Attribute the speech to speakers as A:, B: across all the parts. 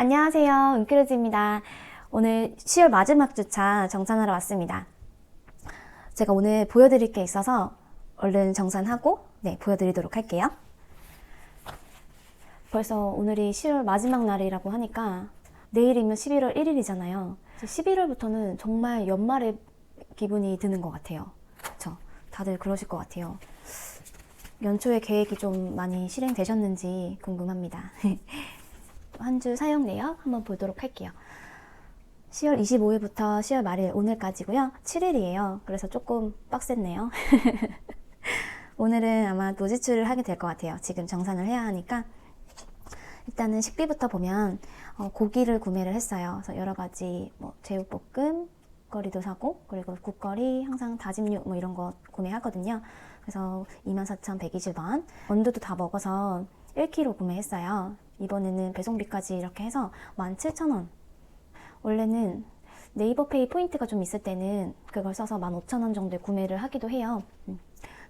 A: 안녕하세요. 은크루즈입니다. 오늘 10월 마지막 주차 정산하러 왔습니다. 제가 오늘 보여드릴 게 있어서 얼른 정산하고 네, 보여드리도록 할게요. 벌써 오늘이 10월 마지막 날이라고 하니까 내일이면 11월 1일이잖아요. 11월부터는 정말 연말의 기분이 드는 것 같아요. 그쵸? 다들 그러실 것 같아요. 연초에 계획이 좀 많이 실행되셨는지 궁금합니다. 한주 사용 내역 한번 보도록 할게요. 10월 25일부터 10월 말일 오늘까지고요. 7일이에요. 그래서 조금 빡셌네요. 오늘은 아마 노지출을 하게 될 것 같아요. 지금 정산을 해야 하니까. 일단은 식비부터 보면 어, 고기를 구매를 했어요. 그래서 여러 가지 뭐 제육볶음, 거리도 사고 그리고 국거리, 항상 다짐육 뭐 이런 거 구매하거든요. 그래서 24,120원. 원두도 다 먹어서 1kg 구매했어요. 이번에는 배송비까지 이렇게 해서 17,000원. 원래는 네이버 페이 포인트가 좀 있을 때는 그걸 써서 15,000원 정도에 구매를 하기도 해요. 음.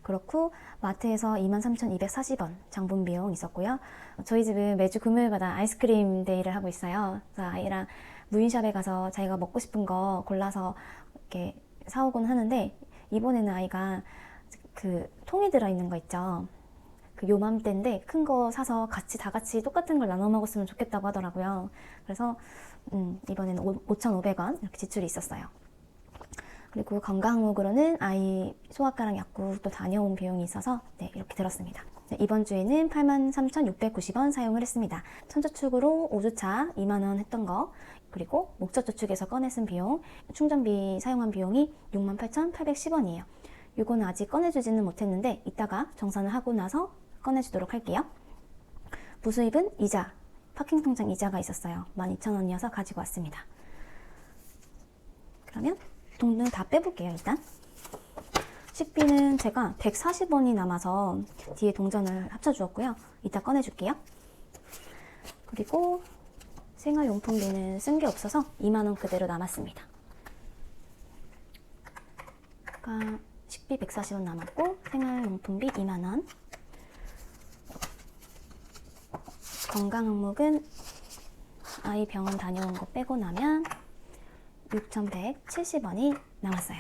A: 그렇고 마트에서 23,240원 장본 비용 있었고요. 저희 집은 매주 금요일마다 아이스크림 데이를 하고 있어요. 그래서 아이랑 무인샵에 가서 자기가 먹고 싶은 거 골라서 이렇게 사오곤 하는데 이번에는 아이가 그 통이 들어있는 거 있죠. 그 요맘때인데 큰 거 사서 같이 다 같이 똑같은 걸 나눠 먹었으면 좋겠다고 하더라고요. 그래서 음, 이번에는 5,500원 이렇게 지출이 있었어요. 그리고 건강 항목으로는 아이 소아과랑 약국도 다녀온 비용이 있어서 네, 이렇게 들었습니다. 네, 이번 주에는 83,690원 사용을 했습니다. 천저축으로 5주차 2만원 했던 거 그리고 목적저축에서 꺼내 쓴 비용 충전비 사용한 비용이 68,810원이에요. 이거는 아직 꺼내주지는 못했는데 이따가 정산을 하고 나서 꺼내주도록 할게요. 부수입은 이자, 파킹 통장 이자가 있었어요. 12,000원이어서 가지고 왔습니다. 그러면 돈을 다 빼볼게요, 일단. 식비는 제가 140원이 남아서 뒤에 동전을 합쳐주었고요. 이따 꺼내줄게요. 그리고 생활용품비는 쓴 게 없어서 2만원 그대로 남았습니다. 그러니까 식비 140원 남았고 생활용품비 2만원 건강 항목은 아이 병원 다녀온 거 빼고 나면 6,170원이 남았어요.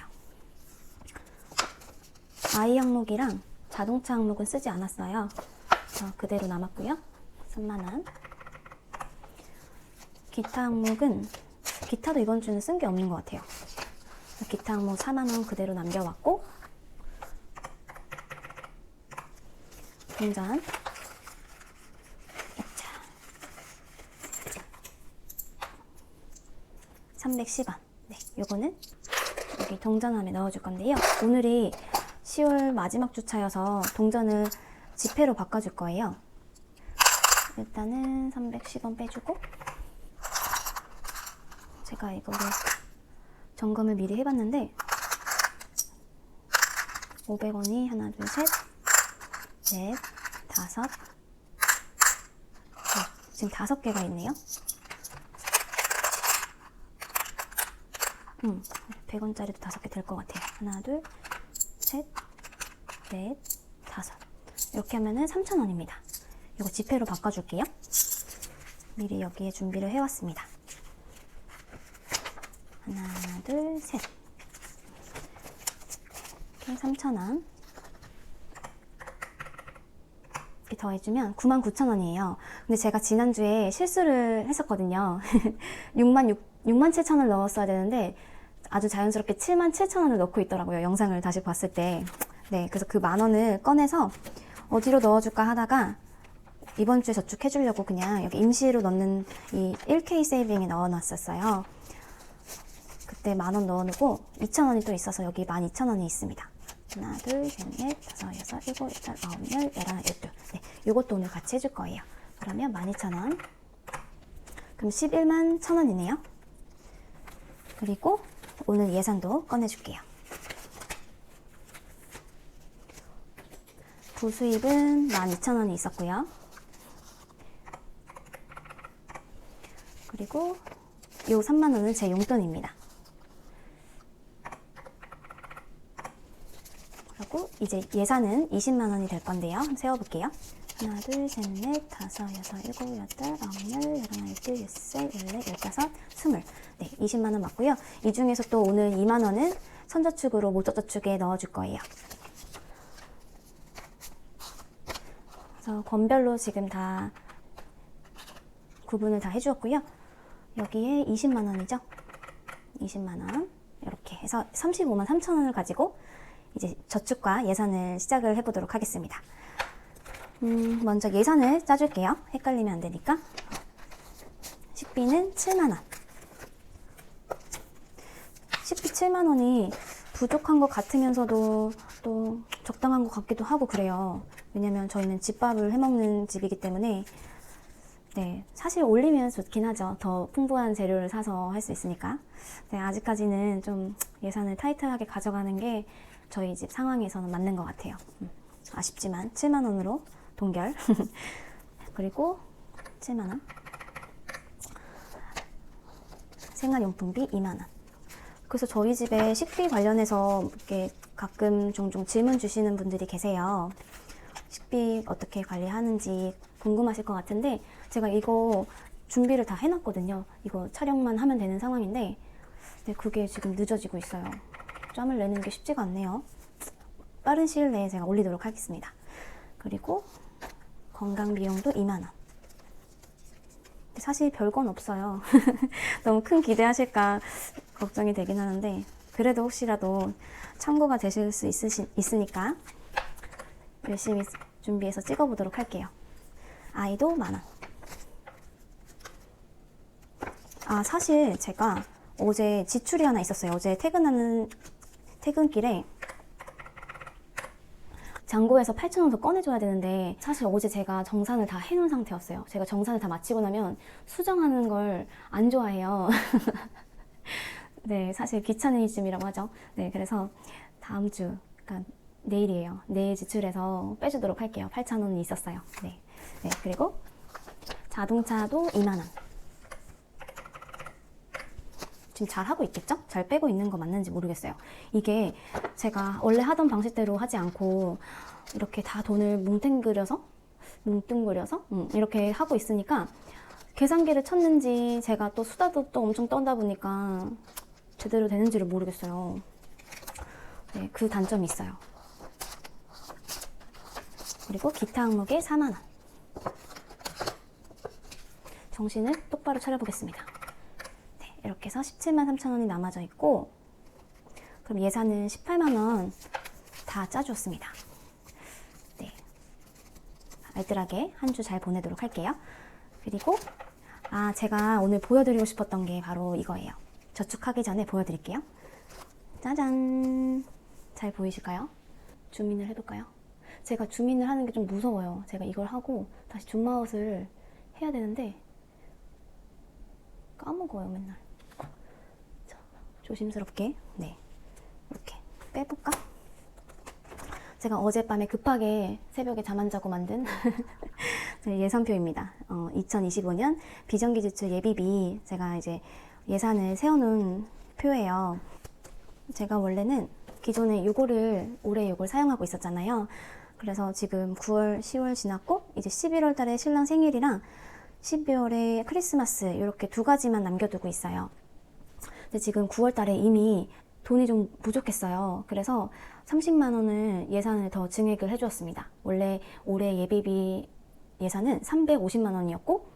A: 아이 항목이랑 자동차 항목은 쓰지 않았어요. 그래서 그대로 남았고요. 3만원. 기타 항목은 기타도 이번 주는 쓴 게 없는 것 같아요. 기타 항목 4만원 그대로 남겨왔고 동전 310원 네, 요거는 여기 동전함에 넣어줄 건데요. 오늘이 10월 마지막 주차여서 동전을 지폐로 바꿔줄 거예요. 일단은 310원 빼주고 제가 이거를 점검을 미리 해봤는데 500원이 하나 둘 셋 넷, 다섯, 네, 지금 다섯 개가 있네요. 음, 100원짜리도 다섯 개 될 것 같아요. 하나, 둘, 셋, 넷, 다섯. 이렇게 하면은 3,000원입니다. 이거 지폐로 바꿔줄게요. 미리 여기에 준비를 해왔습니다. 하나, 둘, 셋. 이렇게 3,000원. 이렇게 더해주면 99,000원이에요. 근데 제가 지난주에 실수를 했었거든요. 6만 6, 6만 7천 원을 넣었어야 되는데 아주 자연스럽게 7만 7천 원을 넣고 있더라고요. 영상을 다시 봤을 때. 네, 그래서 그 만 원을 꺼내서 어디로 넣어줄까 하다가 이번 주에 저축해 주려고 그냥 여기 임시로 넣는 이 1K 세이빙에 넣어놨었어요. 그때 만 원 넣어놓고 2,000원이 또 있어서 여기 12,000원이 있습니다. 하나, 둘, 셋, 넷, 다섯, 여섯, 일곱, 여덟, 아홉, 열, 열하나, 열둘. 네, 요것도 오늘 같이 해줄 거예요. 그러면 12,000원. 그럼 11만 1,000원이네요. 그리고 오늘 예산도 꺼내줄게요. 부수입은 12,000원이 있었고요. 그리고 요 3만 원은 제 용돈입니다. 그리고 이제 예산은 20만 원이 될 건데요. 세워볼게요. 하나, 둘, 셋, 넷, 다섯, 여섯, 일곱, 여덟, 아홉, 열, 열하나, 열둘, 열셋, 열넷, 열다섯, 스물. 네, 20만 원 맞고요. 이 중에서 또 오늘 2만 원은 선저축으로 목적저축에 넣어줄 거예요. 그래서 권별로 지금 다 구분을 다 해주었고요. 여기에 20만 원이죠. 20만 원 이렇게 해서 35만 3천 원을 가지고 이제 저축과 예산을 시작을 해보도록 하겠습니다. 음, 먼저 예산을 짜줄게요. 헷갈리면 안 되니까. 식비는 7만 원. 식비 7만 원이 부족한 것 같으면서도 또 적당한 것 같기도 하고 그래요. 왜냐면 저희는 집밥을 해먹는 집이기 때문에 네, 사실 올리면 좋긴 하죠. 더 풍부한 재료를 사서 할 수 있으니까. 네, 아직까지는 좀 예산을 타이트하게 가져가는 게 저희 집 상황에서는 맞는 것 같아요. 음, 아쉽지만 7만 원으로 동결. 그리고 7만 원. 생활용품비 2만 원. 그래서 저희 집에 식비 관련해서 이렇게 가끔 종종 질문 주시는 분들이 계세요. 식비 어떻게 관리하는지 궁금하실 것 같은데 제가 이거 준비를 다 해놨거든요. 이거 촬영만 하면 되는 상황인데 네, 그게 지금 늦어지고 있어요. 짬을 내는 게 쉽지가 않네요. 빠른 시일 내에 제가 올리도록 하겠습니다. 그리고 건강 비용도 2만 원. 사실 별건 없어요. 너무 큰 기대하실까 걱정이 되긴 하는데 그래도 혹시라도 참고가 되실 수 있으시, 있으니까 열심히 준비해서 찍어보도록 할게요. 아이도 만원. 아, 사실 제가 어제 지출이 하나 있었어요. 어제 퇴근하는, 퇴근길에 잔고에서 8,000원 더 꺼내줘야 되는데 사실 어제 제가 정산을 다 해놓은 상태였어요. 제가 정산을 다 마치고 나면 수정하는 걸 안 좋아해요. 네, 사실 귀차니즘이라고 하죠. 네, 그래서 다음 주, 그러니까 내일이에요. 내일 지출해서 빼주도록 할게요. 8,000원이 있었어요. 네. 네, 그리고 자동차도 2만 원. 지금 잘 하고 있겠죠? 잘 빼고 있는 거 맞는지 모르겠어요. 이게 제가 원래 하던 방식대로 하지 않고 이렇게 다 돈을 뭉탱그려서 뭉뚱그려서 음, 이렇게 하고 있으니까 계산기를 쳤는지 제가 또 수다도 또 엄청 떤다 보니까 제대로 되는지를 모르겠어요. 네, 그 단점이 있어요. 그리고 기타 항목에 4만원. 정신을 똑바로 차려보겠습니다. 네, 이렇게 해서 17만 3천 원이 남아져 있고, 그럼 예산은 18만 원 다 짜주었습니다. 네. 알뜰하게 한 주 잘 보내도록 할게요. 그리고, 아, 제가 오늘 보여드리고 싶었던 게 바로 이거예요. 저축하기 전에 보여드릴게요. 짜잔! 잘 보이실까요? 줌인을 해볼까요? 제가 줌인을 하는 게 좀 무서워요. 제가 이걸 하고 다시 줌아웃을 해야 되는데 까먹어요 맨날. 자, 조심스럽게 네 이렇게 빼볼까? 제가 어젯밤에 급하게 새벽에 잠 안 자고 만든 제 예산표입니다. 어, 2025년 비정기 지출 예비비 제가 이제 예산을 세워놓은 표예요. 제가 원래는 기존에 요거를 올해 요걸 사용하고 있었잖아요. 그래서 지금 9월, 10월 지났고 이제 11월 달에 신랑 생일이랑 12월에 크리스마스 이렇게 두 가지만 남겨두고 있어요. 근데 지금 9월 달에 이미 돈이 좀 부족했어요. 그래서 30만 원을 예산을 더 증액을 해주었습니다. 원래 올해 예비비 예산은 350만 원이었고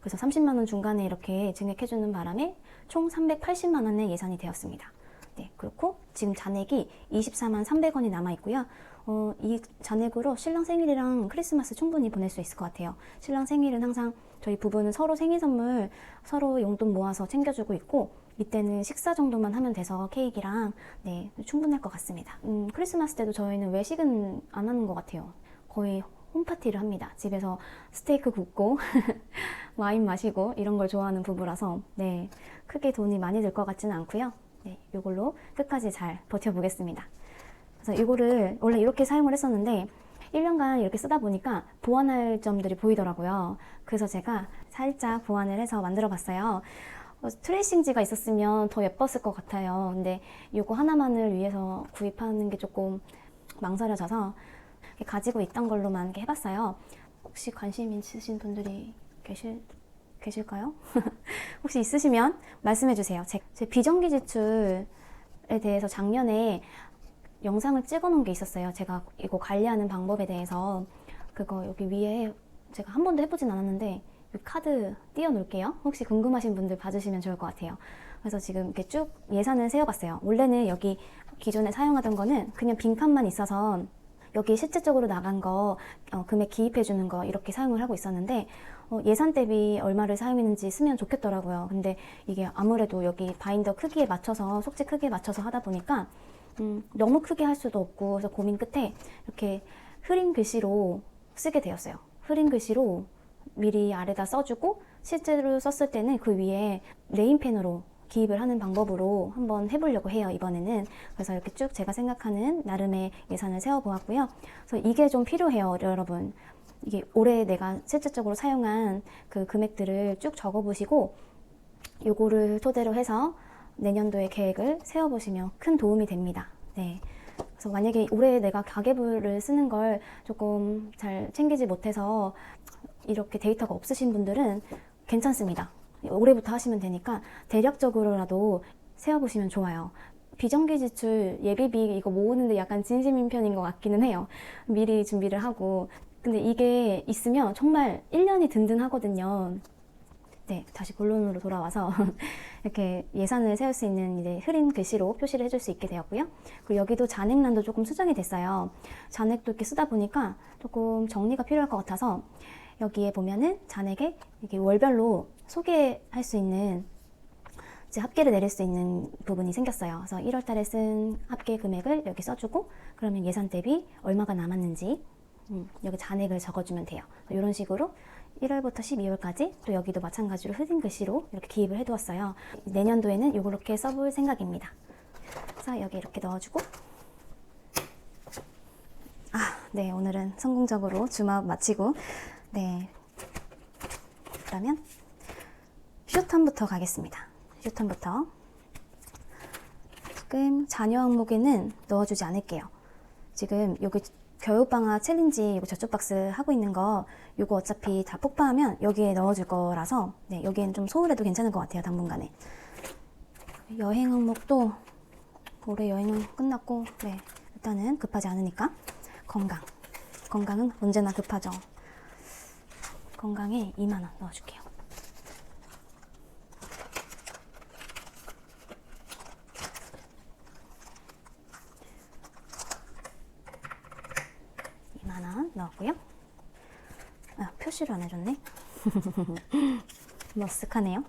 A: 그래서 30만 원 중간에 이렇게 증액해주는 바람에 총 380만 원의 예산이 되었습니다. 네, 그렇고 지금 잔액이 24만 300원이 남아 있고요. 어, 이 잔액으로 신랑 생일이랑 크리스마스 충분히 보낼 수 있을 것 같아요. 신랑 생일은 항상 저희 부부는 서로 생일 선물 서로 용돈 모아서 챙겨주고 있고 이때는 식사 정도만 하면 돼서 케이크랑 네 충분할 것 같습니다. 음, 크리스마스 때도 저희는 외식은 안 하는 것 같아요. 거의 홈파티를 합니다. 집에서 스테이크 굽고 와인 마시고 이런 걸 좋아하는 부부라서 네 크게 돈이 많이 들 것 같지는 않고요. 네, 이걸로 끝까지 잘 버텨보겠습니다. 그래서 이거를 원래 이렇게 사용을 했었는데 1년간 이렇게 쓰다 보니까 보완할 점들이 보이더라고요. 그래서 제가 살짝 보완을 해서 만들어 봤어요. 어, 트레이싱지가 있었으면 더 예뻤을 것 같아요. 근데 이거 하나만을 위해서 구입하는 게 조금 망설여져서 가지고 있던 걸로만 해봤어요. 혹시 관심 있으신 분들이 계실 계실까요? 혹시 있으시면 말씀해 주세요. 제, 제 비정기 지출에 대해서 작년에 영상을 찍어 놓은 게 있었어요. 제가 이거 관리하는 방법에 대해서 그거 여기 위에 제가 한 번도 해보진 않았는데 이 카드 띄워 놓을게요. 혹시 궁금하신 분들 봐주시면 좋을 것 같아요. 그래서 지금 이렇게 쭉 예산을 세어봤어요. 원래는 여기 기존에 사용하던 거는 그냥 빈칸만 있어서 여기 실질적으로 나간 거 어, 금액 기입해 주는 거 이렇게 사용을 하고 있었는데 어, 예산 대비 얼마를 사용했는지 쓰면 좋겠더라고요. 근데 이게 아무래도 여기 바인더 크기에 맞춰서 속지 크기에 맞춰서 하다 보니까 음, 너무 크게 할 수도 없고 그래서 고민 끝에 이렇게 흐린 글씨로 쓰게 되었어요. 흐린 글씨로 미리 아래다 써주고 실제로 썼을 때는 그 위에 네임펜으로 기입을 하는 방법으로 한번 해보려고 해요, 이번에는. 그래서 이렇게 쭉 제가 생각하는 나름의 예산을 세워보았고요. 그래서 이게 좀 필요해요, 여러분. 이게 올해 내가 실질적으로 사용한 그 금액들을 쭉 적어보시고 요거를 토대로 해서 내년도의 계획을 세워보시면 큰 도움이 됩니다. 네. 그래서 만약에 올해 내가 가계부를 쓰는 걸 조금 잘 챙기지 못해서 이렇게 데이터가 없으신 분들은 괜찮습니다. 올해부터 하시면 되니까 대략적으로라도 세워보시면 좋아요. 비정기 지출 예비비 이거 모으는데 약간 진심인 편인 것 같기는 해요. 미리 준비를 하고. 근데 이게 있으면 정말 1년이 든든하거든요. 네, 다시 본론으로 돌아와서 이렇게 예산을 세울 수 있는 이제 흐린 글씨로 표시를 해줄 수 있게 되었고요. 그리고 여기도 잔액란도 조금 수정이 됐어요. 잔액도 이렇게 쓰다 보니까 조금 정리가 필요할 것 같아서 여기에 보면은 잔액에 이게 월별로 소개할 수 있는 이제 합계를 내릴 수 있는 부분이 생겼어요. 그래서 1월 달에 쓴 합계 금액을 여기 써주고 그러면 예산 대비 얼마가 남았는지 음, 여기 잔액을 적어주면 돼요. 이런 식으로 1월부터 12월까지 또 여기도 마찬가지로 흐린 글씨로 이렇게 기입을 해두었어요. 내년도에는 이렇게 써볼 생각입니다. 그래서 여기 이렇게 넣어주고 아, 네 오늘은 성공적으로 주막 마치고 네 그러면 슈턴부터 가겠습니다. 슈턴부터 지금 자녀 항목에는 넣어주지 않을게요. 지금 여기 겨울방학 챌린지 이거 저쪽 박스 하고 있는 거 이거 어차피 다 폭파하면 여기에 넣어줄 거라서 네, 여기엔 좀 소홀해도 괜찮을 것 같아요 당분간에. 여행 항목도 올해 여행은 끝났고 네, 일단은 급하지 않으니까 건강. 건강은 언제나 급하죠. 건강에 2만원 넣어줄게요 이만원 넣었고요. 아, 표시를 안 해줬네. 머쓱하네요.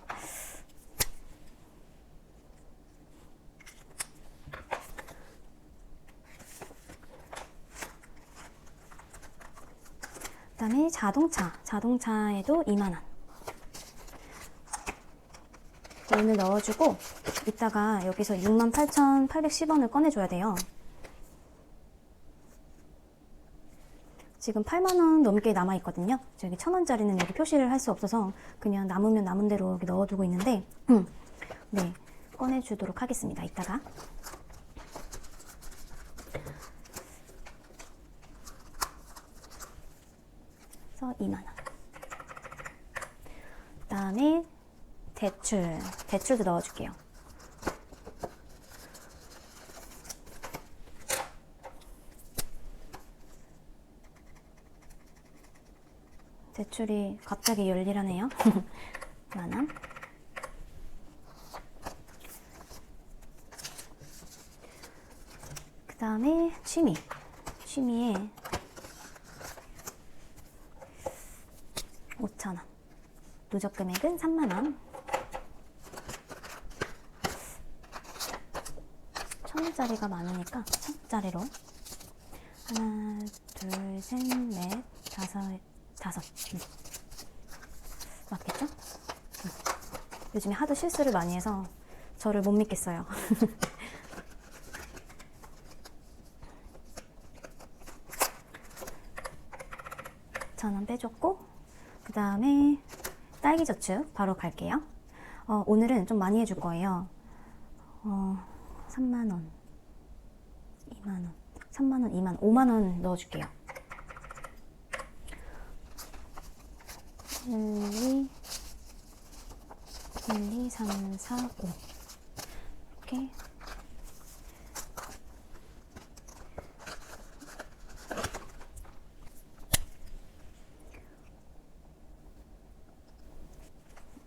A: 그 다음에 자동차, 자동차에도 2만 원. 오늘 넣어주고 이따가 여기서 68,810원을 꺼내줘야 돼요. 지금 8만 원 넘게 남아 있거든요. 저기 천 원짜리는 여기 표시를 할 수 없어서 그냥 남으면 남은 대로 여기 넣어두고 있는데, 음, 네 꺼내주도록 하겠습니다. 이따가. 그래서 2만 원. 그 다음에 대출, 대출도 넣어줄게요. 대출이 갑자기 열일하네요. 만원. 그 다음에 취미. 취미에 5천원. 누적 금액은 3만원. 천원짜리가 많으니까 천원짜리로. 하나, 둘, 셋, 넷, 다섯, 다섯. 음. 맞겠죠? 음. 요즘에 하도 실수를 많이 해서 저를 못 믿겠어요. 천원 빼줬고, 그 다음에 딸기 저축 바로 갈게요. 어, 오늘은 좀 많이 해줄 거예요. 어, 3만원, 2만원, 3만원, 2만원, 5만원 넣어줄게요. 1, 2, 1, 2, 3, 4, 5 이렇게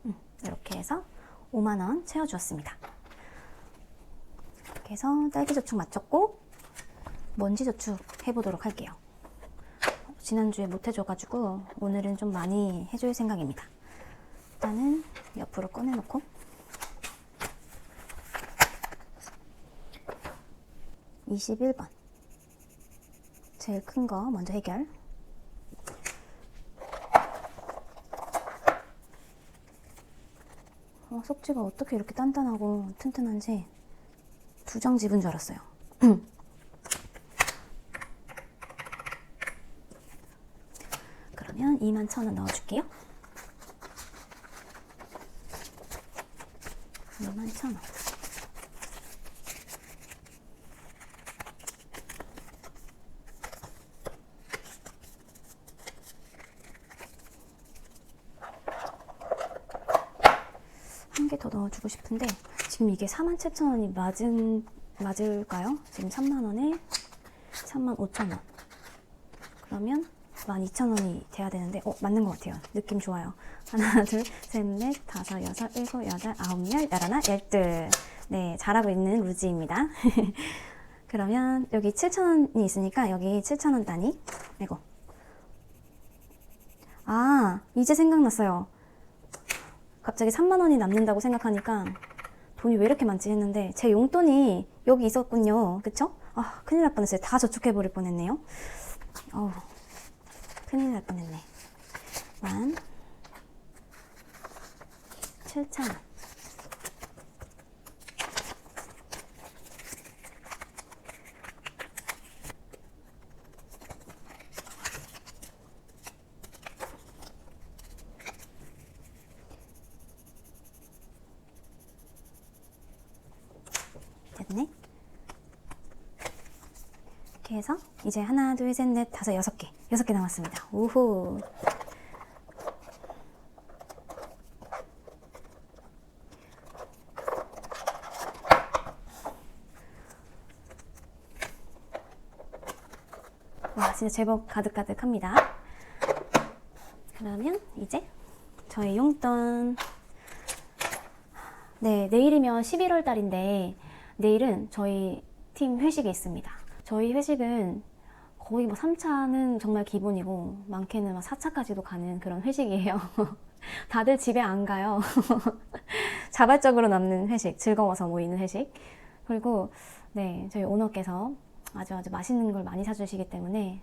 A: 음, 이렇게 해서 5만원 채워주었습니다. 이렇게 해서 딸기 저축 마쳤고 먼지 저축 해보도록 할게요. 지난주에 못 해줘가지고 오늘은 좀 많이 해줄 생각입니다. 일단은 옆으로 꺼내놓고 21번 제일 큰 거 먼저 해결 어, 속지가 어떻게 이렇게 단단하고 튼튼한지 두 장 집은 줄 알았어요. 그러면 2만 천원 넣어줄게요. 2만 천 원. 한 개 더 넣어주고 싶은데 지금 이게 47,000원이 맞은 맞을까요? 지금 3만 원에 3만 5천 원. 그러면 12,000원이 돼야 되는데 어 맞는 것 같아요. 느낌 좋아요. 하나 둘셋넷 다섯 여섯 일곱 여덟 아홉 열 열하나 열둘 네 잘하고 있는 루지입니다. 그러면 여기 7,000원이 있으니까 여기 7,000원 단위 이거 아 이제 생각났어요. 갑자기 3만 원이 남는다고 생각하니까 돈이 왜 이렇게 많지 했는데 제 용돈이 여기 있었군요. 그쵸? 아 큰일 날 뻔했어요. 다 저축해버릴 뻔했네요. 어우 큰일 날 뻔했네. 만 7천 원. 됐네. 이렇게 해서 이제 하나, 둘, 셋, 넷, 다섯, 여섯 개, 여섯 개 남았습니다. 우후. 와, 진짜 제법 가득가득합니다. 그러면 이제 저의 용돈. 네, 내일이면 11월 달인데 내일은 저희 팀 회식이 있습니다. 저희 회식은 거의 뭐 3차는 정말 기본이고 많게는 막 4차까지도 가는 그런 회식이에요. 다들 집에 안 가요. 자발적으로 남는 회식, 즐거워서 모이는 회식. 그리고 네, 저희 오너께서 아주 아주 맛있는 걸 많이 사주시기 때문에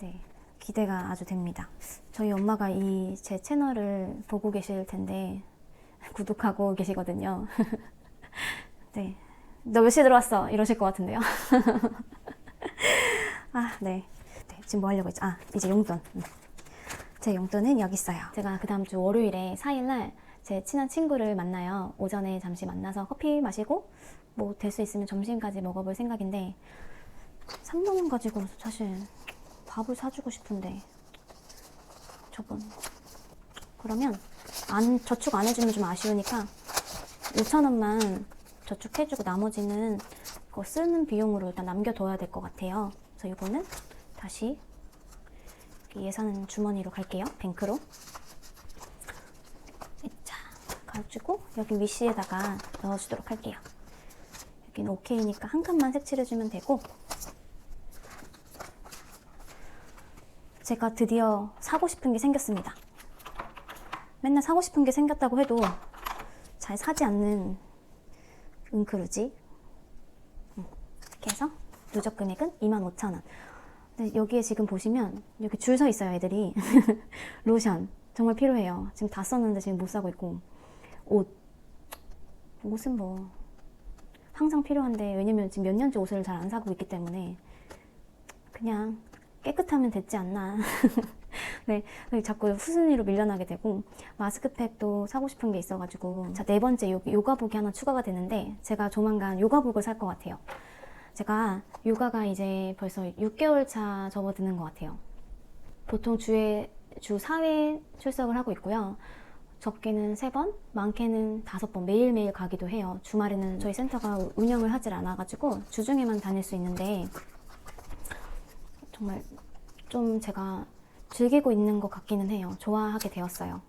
A: 네, 기대가 아주 됩니다. 저희 엄마가 이 제 채널을 보고 계실 텐데 구독하고 계시거든요. 네. 너 몇 시에 들어왔어? 이러실 것 같은데요. 아, 네. 네. 지금 뭐 하려고 했죠? 아, 이제 용돈. 음. 제 용돈은 여기 있어요. 제가 그 다음 주 월요일에 4일날 제 친한 친구를 만나요. 오전에 잠시 만나서 커피 마시고 뭐 될 수 있으면 점심까지 먹어볼 생각인데 3만 원 가지고 사실 밥을 사주고 싶은데 저분 그러면 안 저축 안 해주면 좀 아쉬우니까 5천 원만 저축해주고 나머지는 그거 쓰는 비용으로 일단 남겨둬야 될 것 같아요. 그래서 이거는 다시 예산 주머니로 갈게요. 뱅크로. 자, 가지고 여기 위시에다가 넣어주도록 할게요. 여기는 오케이니까 한 칸만 색칠해주면 되고 제가 드디어 사고 싶은 게 생겼습니다. 맨날 사고 싶은 게 생겼다고 해도 잘 사지 않는 잉크루지. 음, 이렇게 해서 누적 금액은 25,000원. 근데 여기에 지금 보시면 여기 줄서 있어요, 애들이. 로션. 정말 필요해요. 지금 다 썼는데 지금 못 사고 있고. 옷. 옷은 뭐 항상 필요한데 왜냐면 지금 몇 년째 옷을 잘 안 사고 있기 때문에 그냥 깨끗하면 됐지 않나. 네, 자꾸 후순위로 밀려나게 되고 마스크팩도 사고 싶은 게 있어가지고 자 네 번째 요, 요가복이 하나 추가가 되는데 제가 조만간 요가복을 살 것 같아요. 제가 요가가 이제 벌써 6개월 차 접어드는 것 같아요. 보통 주에 주 4회 출석을 하고 있고요. 적게는 3번, 많게는 5번 매일매일 가기도 해요. 주말에는 저희 센터가 운영을 하질 않아가지고 주중에만 다닐 수 있는데 정말 좀 제가 즐기고 있는 것 같기는 해요. 좋아하게 되었어요.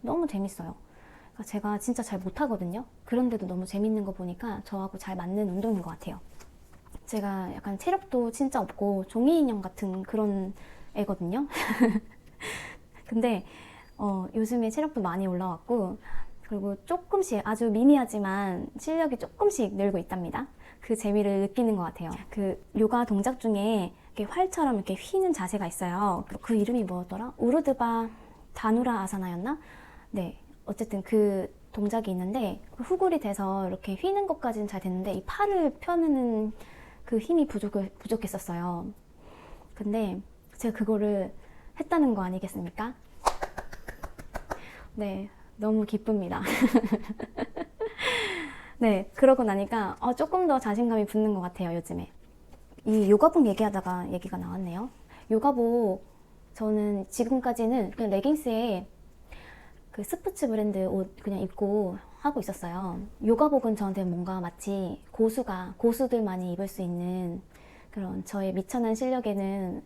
A: 너무 재밌어요. 그러니까 제가 진짜 잘 못하거든요. 그런데도 너무 재밌는 거 보니까 저하고 잘 맞는 운동인 것 같아요. 제가 약간 체력도 진짜 없고 종이 인형 같은 그런 애거든요. 근데 어, 요즘에 체력도 많이 올라왔고 그리고 조금씩 아주 미미하지만 실력이 조금씩 늘고 있답니다. 그 재미를 느끼는 것 같아요. 그 요가 동작 중에 이렇게 활처럼 이렇게 휘는 자세가 있어요. 그 이름이 뭐였더라? 우르드바 다누라 아사나였나? 네. 어쨌든 그 동작이 있는데 그 후굴이 돼서 이렇게 휘는 것까지는 잘 됐는데 이 팔을 펴는 그 힘이 부족, 부족했었어요. 근데 제가 그거를 했다는 거 아니겠습니까? 네, 너무 기쁩니다. 네, 그러고 나니까 어, 조금 더 자신감이 붙는 것 같아요, 요즘에. 이 요가복 얘기하다가 얘기가 나왔네요. 요가복, 저는 지금까지는 그냥 레깅스에 그 스포츠 브랜드 옷 그냥 입고 하고 있었어요. 요가복은 저한테 뭔가 마치 고수가, 고수들만이 입을 수 있는 그런 저의 미천한 실력에는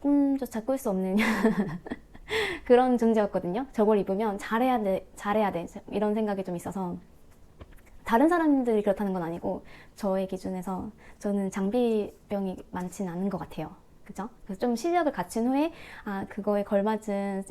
A: 꿈조차 꿀 수 없는 그런 존재였거든요. 저걸 입으면 잘해야 돼, 잘해야 돼. 이런 생각이 좀 있어서. 다른 사람들이 그렇다는 건 아니고, 저의 기준에서 저는 장비병이 많지는 않은 것 같아요. 그죠? 그래서 좀 실력을 갖춘 후에, 아, 그거에 걸맞은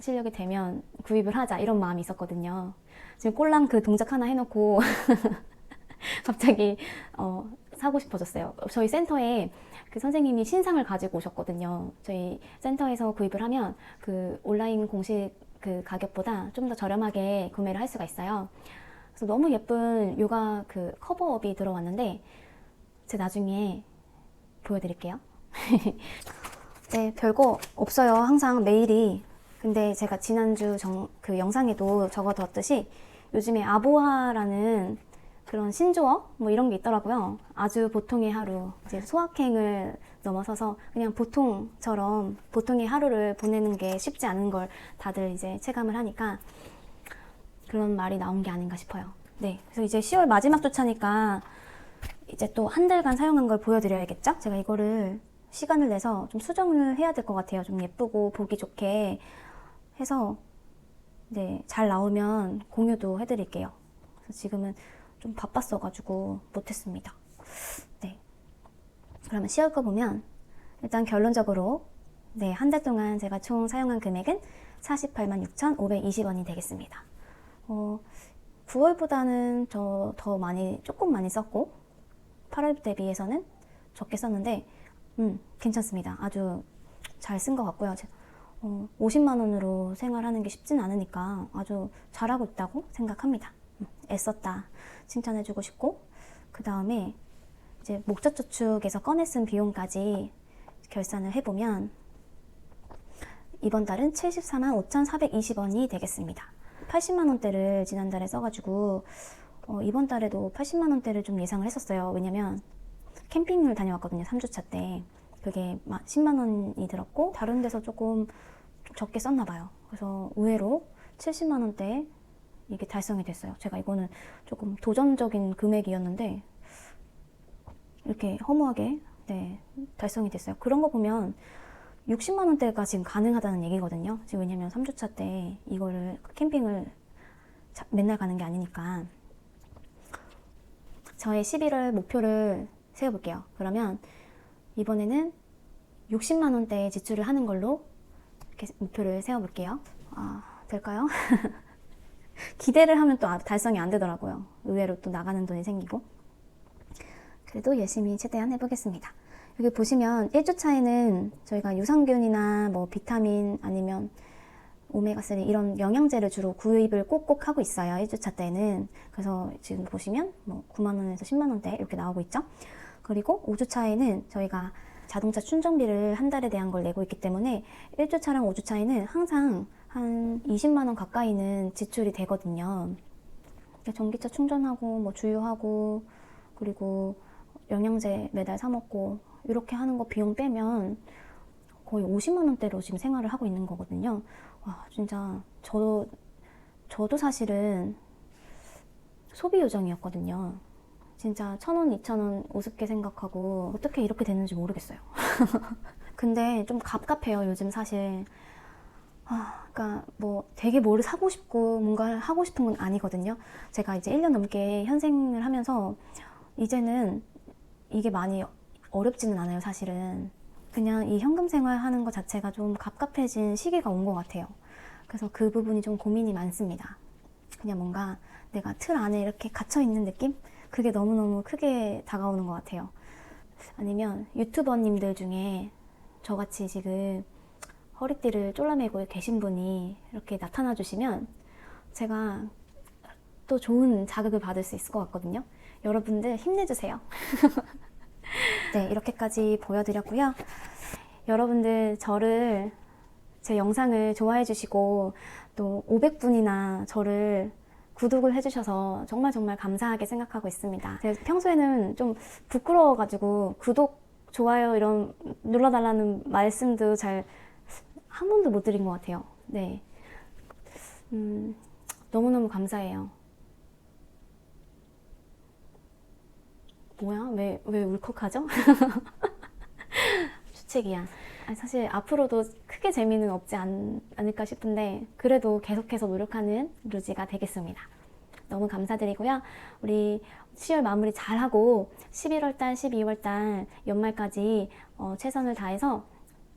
A: 실력이 되면 구입을 하자. 이런 마음이 있었거든요. 지금 꼴랑 그 동작 하나 해놓고, 갑자기, 어, 사고 싶어졌어요. 저희 센터에 그 선생님이 신상을 가지고 오셨거든요. 저희 센터에서 구입을 하면 그 온라인 공식 그 가격보다 좀 더 저렴하게 구매를 할 수가 있어요. 그래서 너무 예쁜 요가 그 커버업이 들어왔는데 제가 나중에 보여드릴게요. 네, 별거 없어요. 항상 메일이. 근데 제가 지난주 정, 그 영상에도 적어두었듯이 요즘에 아보아라는 그런 신조어 뭐 이런 게 있더라고요. 아주 보통의 하루, 이제 소확행을 넘어서서 그냥 보통처럼 보통의 하루를 보내는 게 쉽지 않은 걸 다들 이제 체감을 하니까 그런 말이 나온 게 아닌가 싶어요. 네, 그래서 이제 10월 마지막 주차니까 이제 또 한 달간 사용한 걸 보여드려야겠죠? 제가 이거를 시간을 내서 좀 수정을 해야 될 것 같아요. 좀 예쁘고 보기 좋게 해서 네, 잘 나오면 공유도 해드릴게요. 그래서 지금은 좀 바빴어가지고 못했습니다. 네. 그러면 시월 거 보면 일단 결론적으로 네, 한 달 동안 제가 총 사용한 금액은 48만 6,520원이 되겠습니다. 어, 9월보다는 저 더 많이, 조금 많이 썼고, 8월 대비해서는 적게 썼는데, 음, 괜찮습니다. 아주 잘 쓴 것 같고요. 어, 50만 원으로 생활하는 게 쉽진 않으니까 아주 잘하고 있다고 생각합니다. 음, 애썼다. 칭찬해주고 싶고 그 다음에 이제 목적저축에서 꺼내 쓴 비용까지 결산을 해보면 이번 달은 74만 5,420원이 되겠습니다. 80만 원대를 지난달에 써가지고 어, 이번 달에도 80만 원대를 좀 예상을 했었어요. 왜냐면 캠핑을 다녀왔거든요. 3주차 때. 그게 10만 원이 들었고 다른 데서 조금 적게 썼나 봐요. 그래서 의외로 70만 원대에 이게 달성이 됐어요. 제가 이거는 조금 도전적인 금액이었는데 이렇게 허무하게 네, 달성이 됐어요. 그런 거 보면 60만 원대가 지금 가능하다는 얘기거든요. 지금 왜냐면 3주차 때 이거를 캠핑을 자, 맨날 가는 게 아니니까 저의 11월 목표를 세워볼게요. 그러면 이번에는 60만 원대 지출을 하는 걸로 이렇게 목표를 세워볼게요. 아, 될까요? 기대를 하면 또 아, 달성이 안 되더라고요. 의외로 또 나가는 돈이 생기고. 그래도 열심히 최대한 해보겠습니다. 여기 보시면 1주차에는 저희가 유산균이나 뭐 비타민 아니면 오메가3 이런 영양제를 주로 구입을 꼭꼭 하고 있어요. 1주차 때는. 그래서 지금 보시면 뭐 9만원에서 10만원대 이렇게 나오고 있죠. 그리고 5주 차에는 저희가 자동차 충전비를 한 달에 대한 걸 내고 있기 때문에 1주차랑 5주차에는 항상 한 20만 원 가까이는 지출이 되거든요. 전기차 충전하고 뭐 주유하고 그리고 영양제 매달 사 먹고 이렇게 하는 거 비용 빼면 거의 50만 원대로 지금 생활을 하고 있는 거거든요. 와, 진짜 저 저도 사실은 소비 요정이었거든요. 진짜 천 원, 이천 원 우습게 생각하고 어떻게 이렇게 됐는지 모르겠어요. 근데 좀 갑갑해요, 요즘 사실. 아, 그러니까 뭐 되게 뭐를 사고 싶고 뭔가를 하고 싶은 건 아니거든요. 제가 이제 1년 넘게 현생을 하면서 이제는 이게 많이 어렵지는 않아요, 사실은. 그냥 이 현금 생활 하는 것 자체가 좀 갑갑해진 시기가 온 것 같아요. 그래서 그 부분이 좀 고민이 많습니다. 그냥 뭔가 내가 틀 안에 이렇게 갇혀 있는 느낌? 그게 너무너무 크게 다가오는 것 같아요. 아니면 유튜버님들 중에 저같이 지금 허리띠를 졸라매고 계신 분이 이렇게 나타나 주시면 제가 또 좋은 자극을 받을 수 있을 것 같거든요. 여러분들 힘내주세요. 네, 이렇게까지 보여드렸고요. 여러분들 저를 제 영상을 좋아해 주시고 또 500분이나 저를 구독을 해주셔서 정말 정말 감사하게 생각하고 있습니다. 제가 평소에는 좀 부끄러워가지고 구독, 좋아요 이런 눌러달라는 말씀도 잘 한 번도 못 드린 것 같아요. 네. 음, 너무너무 감사해요. 뭐야? 왜, 왜 울컥하죠? 아니, 사실 앞으로도 크게 재미는 없지 않, 않을까 싶은데 그래도 계속해서 노력하는 루지가 되겠습니다. 너무 감사드리고요. 우리 10월 마무리 잘하고 11월달, 12월달 연말까지 어, 최선을 다해서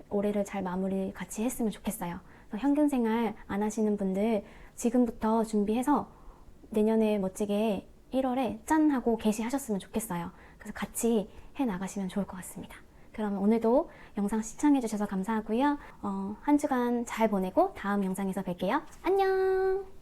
A: 올해를 잘 마무리 같이 했으면 좋겠어요. 현금 생활 안 하시는 분들 지금부터 준비해서 내년에 멋지게 1월에 짠 하고 개시하셨으면 좋겠어요. 그래서 같이 해 나가시면 좋을 것 같습니다. 그러면 오늘도 영상 시청해 주셔서 감사하고요. 어, 한 주간 잘 보내고 다음 영상에서 뵐게요. 안녕!